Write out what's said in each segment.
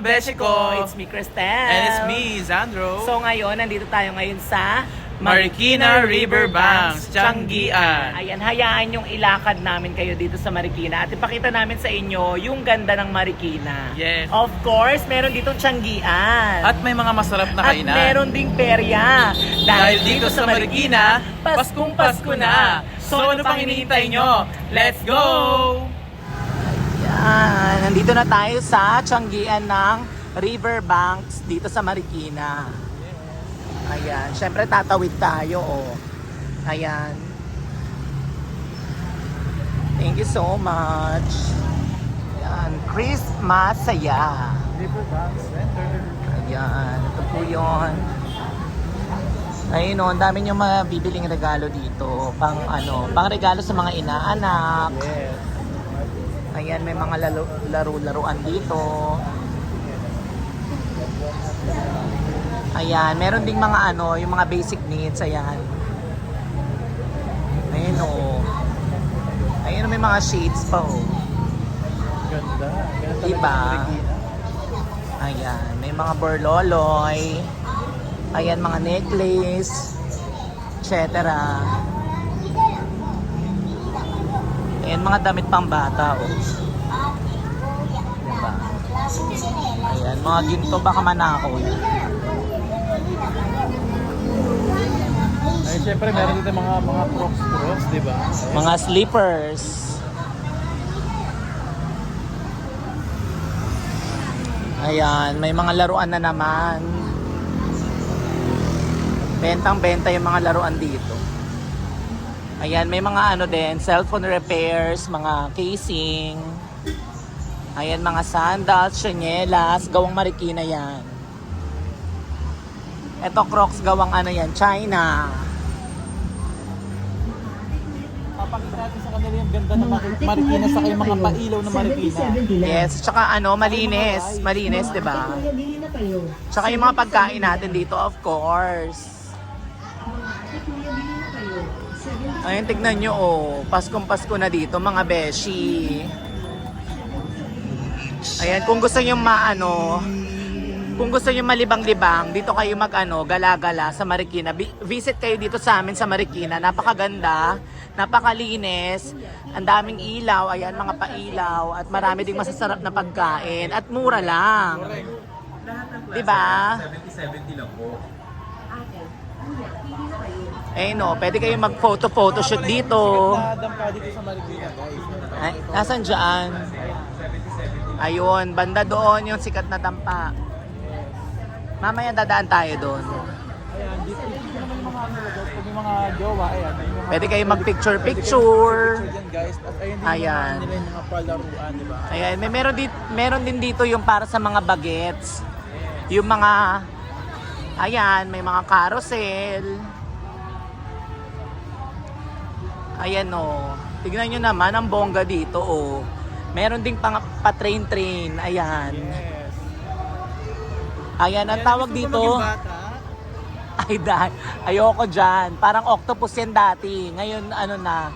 Mga beshi ko! It's me, Cristel. And it's me, Zandro. So ngayon, nandito tayo ngayon sa Marikina Riverbanks, Tianggian. Ayan, hayaan yung ilakad namin kayo dito sa Marikina at ipakita namin sa inyo yung ganda ng Marikina. Yes. Of course, meron ditong Tianggian. At may mga masarap na At kainan. meron ding perya. Dahil dito sa Marikina, Paskong Pasko na. So ano pang hinihintay nyo? Let's go! Yan, nandito na tayo sa Tianggian ng Riverbanks dito sa Marikina. Ayan, syempre tatawid tayo, oh. Ayan. Thank you so much. Ayan, Christmas saya. Riverbanks Center. Ayan, ito po yun. Ayun o, ang dami nyo mabibiling regalo dito. Pang ano, pang regalo sa mga inaanak. Yes. Ayan, may mga laro- laro-laruan dito. Ayan, meron ding mga ano, yung mga basic needs, ayan. Ayun o. Ayun, may mga shades pa o. Ganda. Ganda Diba? Ayan, may mga borloloy. Ayan, mga necklace. etc. Ayan, mga damit pang bata, oh. Diba? Ayan, mga ginto baka manakaw. Ay, syempre meron dito mga mga crocs crocs, di ba? Mga slippers. Ayan, may mga laruan na naman. Bentang-benta yung mga laruan dito. Ayan, may mga ano din, cellphone repairs, mga casing. Ayan, mga sandals, chanelas, gawang marikina yan. Ito Crocs gawang ano yan, China. Papakita natin sa kanila yung ganda ng Mar- Marikina sa yung mga pailaw na Marikina. Yes, tsaka ano, malinis. Malinis, di ba? Tsaka yung mga pagkain natin dito, of course. Ayun, tignan nyo, oh. Paskong Pasko na dito, mga beshi. Ayan, kung gusto nyo maano, kung gusto nyo malibang-libang, dito kayo mag-ano, gala-gala sa Marikina. Bi- visit kayo dito sa amin sa Marikina. Napakaganda, napakalinis, ang daming ilaw, ayan, mga pailaw, at marami ding masasarap na pagkain, at mura lang. Di ba? 70-70 lang po. Eh no, pwede kayo mag-photo-photo shoot dito. Nadam ka dito sa Marikina, guys. Ay, nasan dyan? Ayun, banda doon yung sikat na dampa. Mamaya dadaan tayo doon. Ayan, dito, dito naman yung mga ano, yung mga jowa, ayan. Yung mga Pwede kayo mag-picture-picture. picture dyan, guys. At ayun din Ayan. yung mga, nila yung mga palaruan, di ba? Ayan, may meron, dit, meron din dito yung para sa mga bagets. Yung mga, ayan, may mga carousel. Ayan o. Tignan nyo naman ang bongga dito o. Meron ding pang pa-train-train. Ayan. Yes. Ayan, ang tawag dito. Ay, dahil. Ayoko dyan. Parang octopus yan dati. Ngayon, ano na,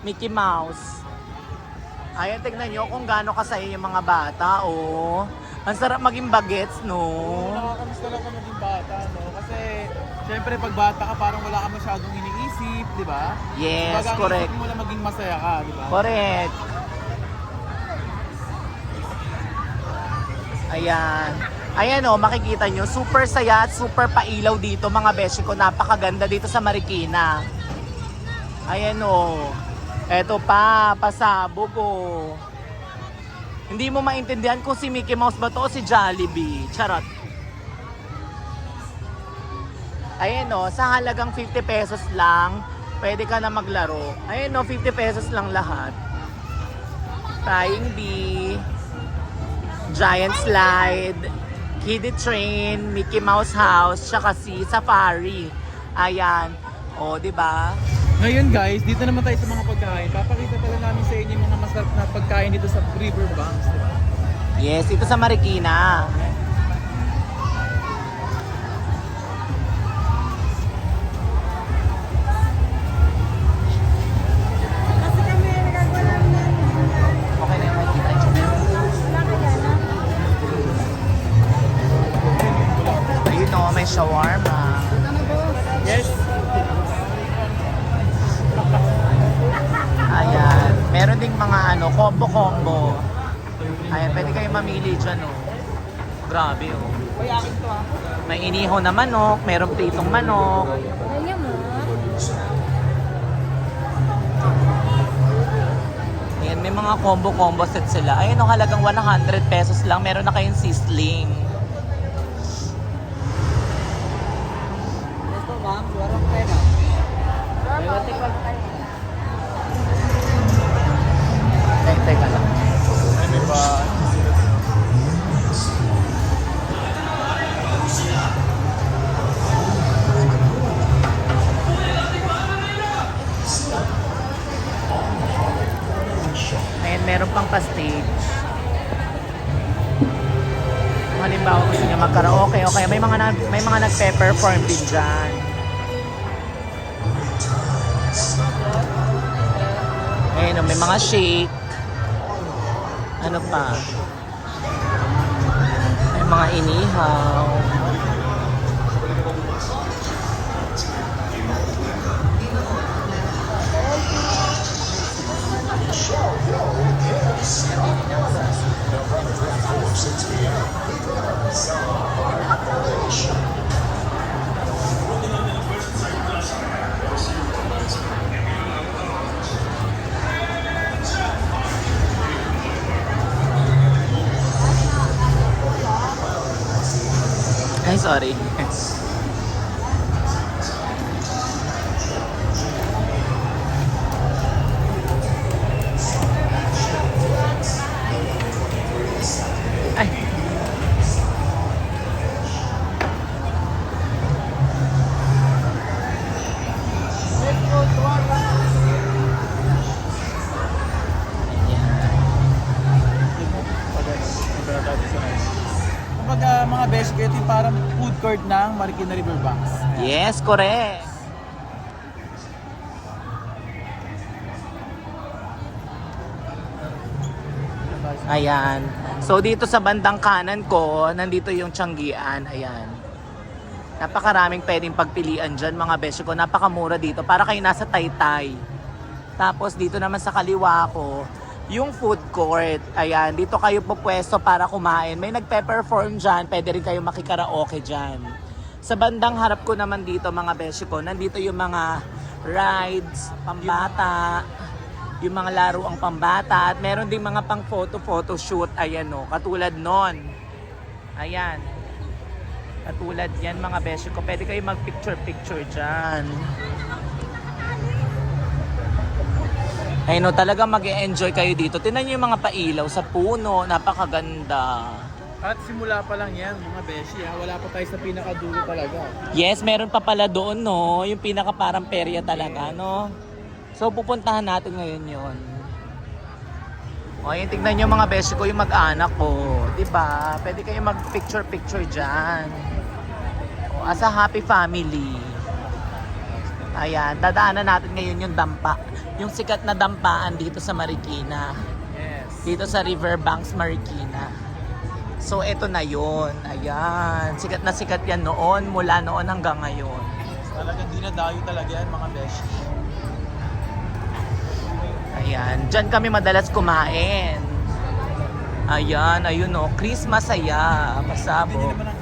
Mickey Mouse. Ayan, tignan nyo kung gaano kasaya yung mga bata, oh. Ang sarap maging bagets, no? Nakakamiss talaga maging bata, no? Kasi, syempre, pag bata ka, parang wala ka masyadong iniisip, di ba? Yes, Kumbaga, ang correct. isip mo lang maging masaya ka, di ba? Correct. Ayan. Ayan oh, makikita nyo, super saya at super pailaw dito mga beshi ko. Napakaganda dito sa Marikina. Ayan oh. Eto pa, pasabog oh. Hindi mo maintindihan kung si Mickey Mouse ba to o si Jollibee. Charot. Ayan o, sa halagang 50 pesos lang, pwede ka na maglaro. Ayan o, 50 pesos lang lahat. Flying bee, giant slide, kiddie train, Mickey Mouse house, tsaka si Safari. Ayan. O, oh, di ba? Ngayon guys, dito naman tayo sa mga pagkain. Papakita pala namin sa inyo yung mga masarap na pagkain dito sa Riverbanks, di ba? Yes, ito sa Marikina. Ayun o, may shower. Grabe, oh. May iniho na manok, merong pritong manok. Ganyan mo. Ayan, may mga combo-combo set sila. Ayun, oh, halagang 100 pesos lang. Meron na kayong sisling. May mga nagpe-perform din dyan. Ayan, oh, may mga shake. Ano pa? May mga inihaw. Ay, sorry. Ay. Court ng Marikina Riverbanks. Yes, correct. Ayan. So dito sa bandang kanan ko, nandito yung Tianggian. Ayan. Napakaraming pwedeng pagpilian dyan mga beso ko. Napakamura dito. Para kayo nasa Taytay. Tapos dito naman sa kaliwa ko, yung food court. Ayan, dito kayo po pwesto para kumain. May nagpe-perform dyan. Pwede rin kayo makikaraoke dyan. Sa bandang harap ko naman dito mga beso ko, nandito yung mga rides, pambata, yung mga laro ang pambata, at meron ding mga pang photo-photo shoot, ayan o, katulad nun. Ayan. Katulad yan mga beso ko, pwede kayo mag-picture-picture dyan. Ayun o, talaga mag enjoy kayo dito. Tinan nyo yung mga pailaw sa puno, napakaganda. At simula pa lang yan, mga beshi. Ha? Wala pa tayo sa pinakadulo talaga. Yes, meron pa pala doon, no? Yung pinaka parang perya talaga, no? So, pupuntahan natin ngayon yon. O, yun, tignan nyo mga beshi ko, yung mag-anak ko. ba? Pwede kayo mag-picture-picture dyan. O, as a happy family. Ayan, dadaanan natin ngayon yung dampa. Yung sikat na dampaan dito sa Marikina. Yes. Dito sa Riverbanks, Marikina. So, eto na yon Ayan. Sikat na sikat yan noon, mula noon hanggang ngayon. Talagang dinadayo talaga yan, mga beshi. Ayan. Diyan kami madalas kumain. Ayan, ayun o. Christmas saya. Hindi Pasabog. naman ang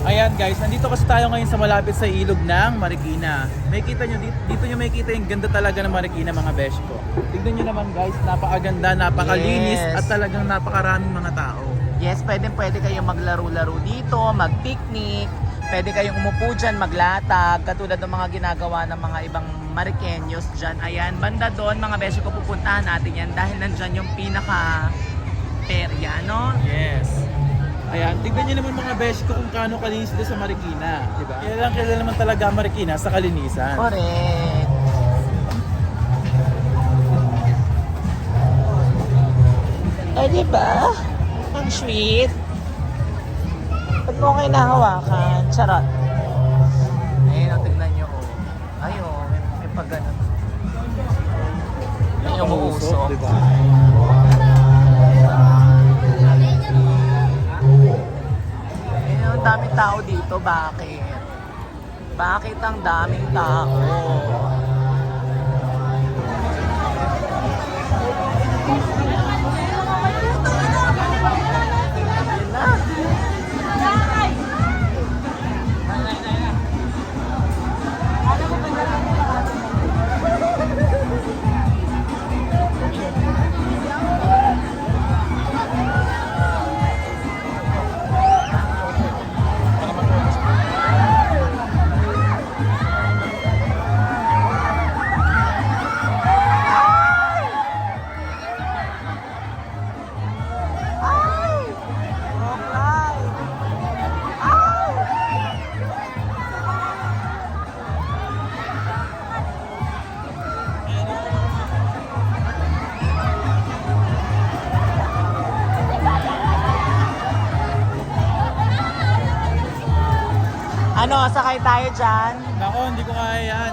Ayan guys, nandito kasi tayo ngayon sa malapit sa ilog ng Marikina. May kita nyo, dito, dito nyo may kita yung ganda talaga ng Marikina mga besh ko. Tignan nyo naman guys, napakaganda, napakalinis Yes. at talagang napakaraming mga tao. Yes, pwede pwede kayong maglaro-laro dito, mag-picnic. Pwede kayong umupo dyan, maglatag. Katulad ng mga ginagawa ng mga ibang Marikenyos dyan. Ayan, banda doon mga beso ko pupuntahan natin yan dahil nandyan yung pinaka perya, no? Yes. Ayan, tignan nyo naman mga besh ko kung kaano kalinis dito sa Marikina. Diba? Kailan kailan naman talaga Marikina sa kalinisan. Correct. Eh, di ba? Ang sweet. Ba't mo kayo nahawakan? Charot. Ayun, oh, tignan nyo. Oh. Ay, oh, may, may pag ganun. May umuusok. diba? Ang dami tao dito. Bakit? Bakit ang daming tao? Yun na. Ano, sakay tayo dyan? Nako, hindi ko kaya yan.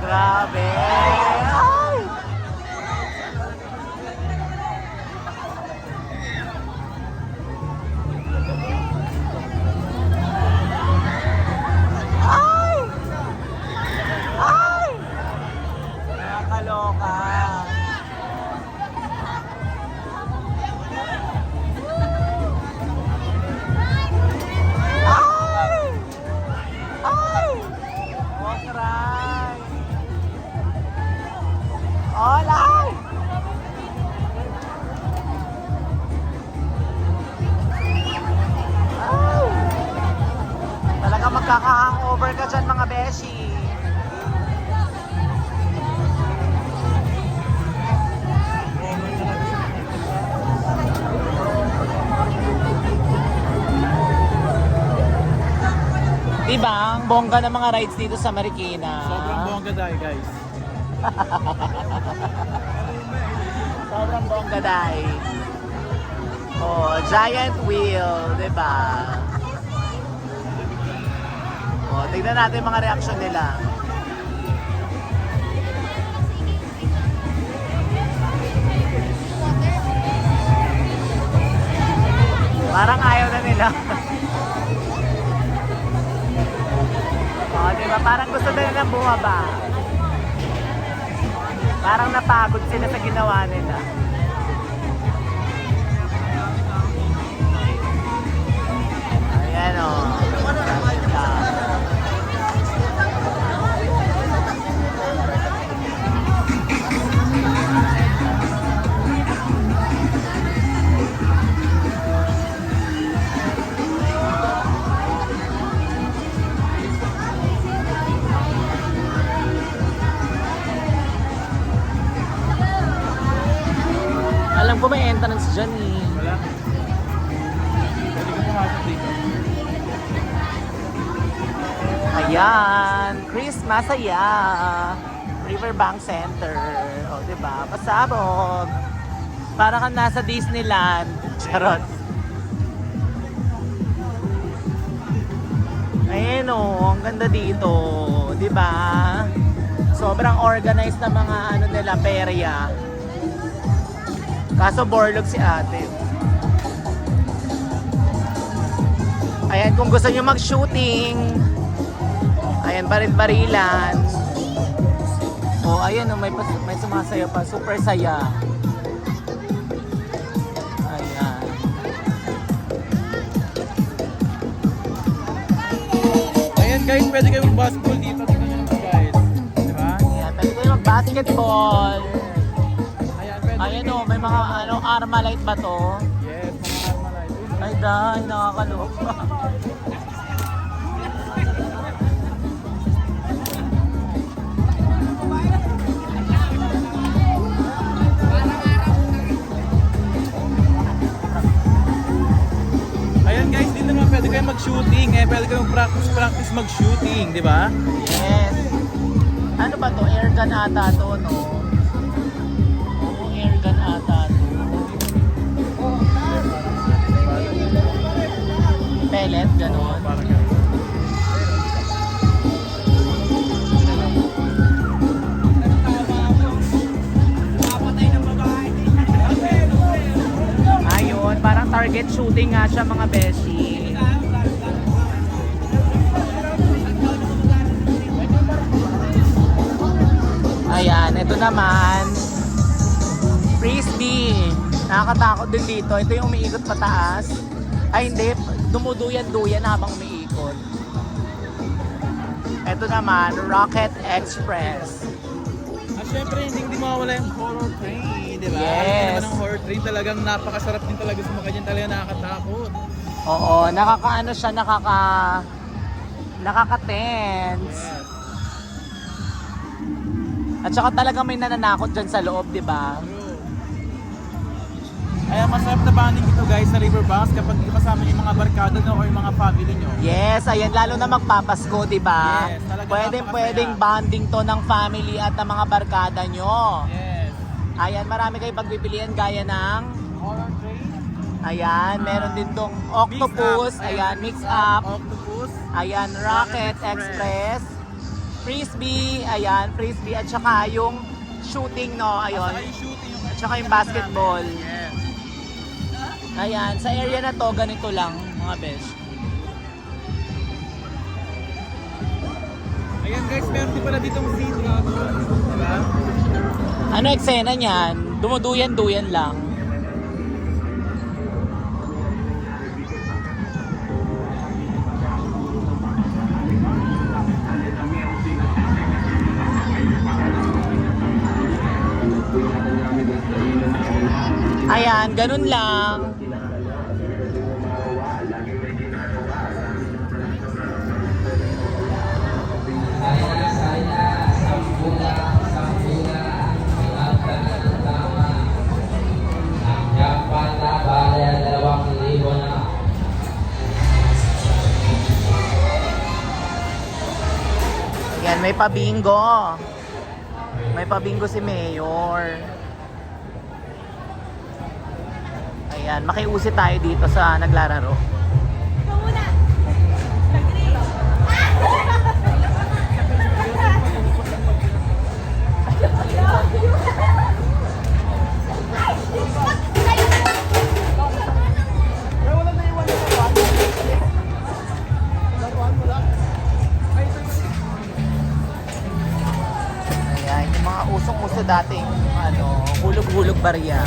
Grabe! Beshi. Diba? Ang bongga ng mga rides dito sa Marikina. Sobrang bongga tayo guys. Sobrang bongga dai. Oh, giant wheel, 'di ba? Oh, tignan natin mga reaction nila. Parang ayaw na nila. oh, di ba? Parang gusto na nilang bumaba. Parang napagod sila sa ginawa nila. Ayan o. Alam ko may entrance dyan eh. Wala. Pwede ko pumasok dito. Ayan, Christmas aya. Riverbank Center. O, di ba? Pasabog. Para kang nasa Disneyland. Charot. Ayan o, ang ganda dito. Di ba? Sobrang organized na mga ano nila, perya. Kaso borlog si ate. Ayan, kung gusto nyo mag-shooting, ayan, baril-barilan. Oh, ayan, oh, may, may sumasaya pa. Super saya. Guys, pwede kayo mag-basketball dito. Tingnan nyo naman guys. Diba? Ayan, pwede kayo mag-basketball. Ayan, oh, may mga ano, Armalite ba to? Yes, mga Armalite. Ay, dahil nakakaloka. Ayan guys, dito naman pwede kayo mag-shooting. Eh, pwede kayo practice-practice mag-shooting, di ba? Yes. Ano ba to? Air gun ata to, no? Pellet, ganon. Parang ganun. Rocket shooting nga siya mga beshi. Ayan, ito naman. Frisbee. Nakakatakot din dito. Ito yung umiikot pataas. Ay hindi, dumuduyan-duyan habang umiikot. Ito naman, Rocket Express. At syempre, hindi, hindi mawawala yung horror train, di ba? Yes. Niyo naman ang horror train talagang napakasarap din talaga sumakay dyan talaga nakakatakot. Oo, nakakaano siya, nakaka... Nakaka-tense. Yes. At saka talaga may nananakot dyan sa loob, di ba? Kaya masarap na bonding ito guys sa Riverbanks kapag kasama yung mga barkada nyo o yung mga family nyo. Yes, ayan, lalo na magpapasko, di ba? Yes, talaga napakasaya. pwedeng bonding to ng family at ng mga barkada nyo. Yes. Ayan, marami kayong pagpipilian gaya ng... Horror train. Ayan, meron din tong octopus. Mix up. Ayan, mix up. Octopus. Ayan, Rocket Express. Frisbee. Ayan, frisbee. At saka yung shooting, no? At Ayun. saka yung shooting yung At saka yung basketball. Yes. Ayan, sa area na to, ganito lang, mga besh. Ayan guys, meron din pala ditong dragon. Diba? Ano eksena niyan? Dumuduyan-duyan lang. Ayan, ganun lang. May pabingo. May pabingo si Mayor. Ayan, makiusi tayo dito sa naglararo. Usong-uso dating ano, hulog-hulog barya.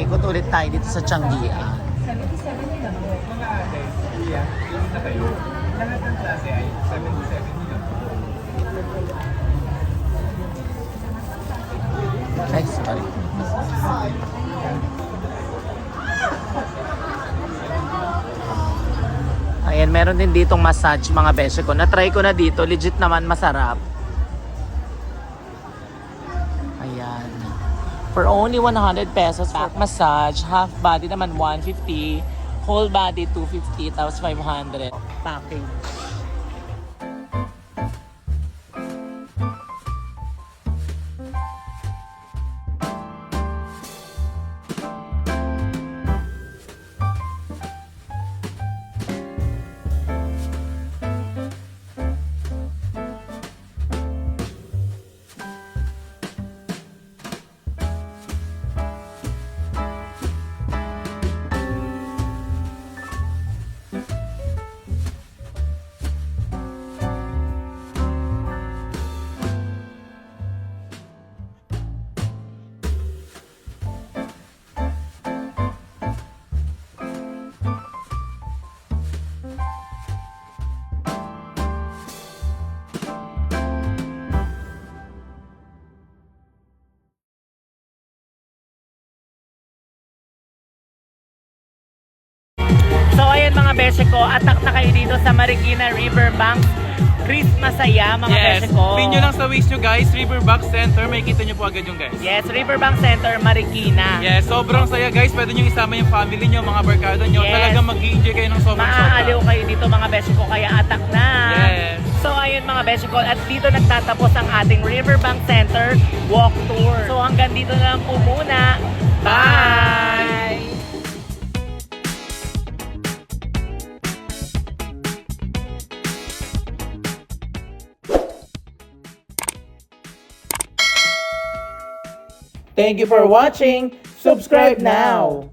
Ikot ulit tayo dito sa Changian. Ay, sorry. Ayan, meron din ditong massage mga beso ko. Na-try ko na dito. Legit naman masarap. For only 100 pesos, back massage, half body naman 150, whole body 250, tapos 500. Package. Mga beshe ko, atak na kayo dito sa Marikina Riverbank. Chris Masaya, mga Yes. beshe ko. Pin nyo lang sa waist nyo guys, Riverbank Center. May kita nyo po agad yung guys. Yes, Riverbank Center, Marikina. Yes, sobrang saya guys. Pwede nyo isama yung family nyo, mga barkada nyo. Yes. Talagang mag enjoy kayo ng sobrang Maaaliw sobra. kayo dito mga beshe ko, kaya atak na. Yes. So ayun mga beshe ko, at dito nagtatapos ang ating Riverbank Center walk tour. So hanggang dito na lang po muna. Bye! Thank you for watching. Subscribe now.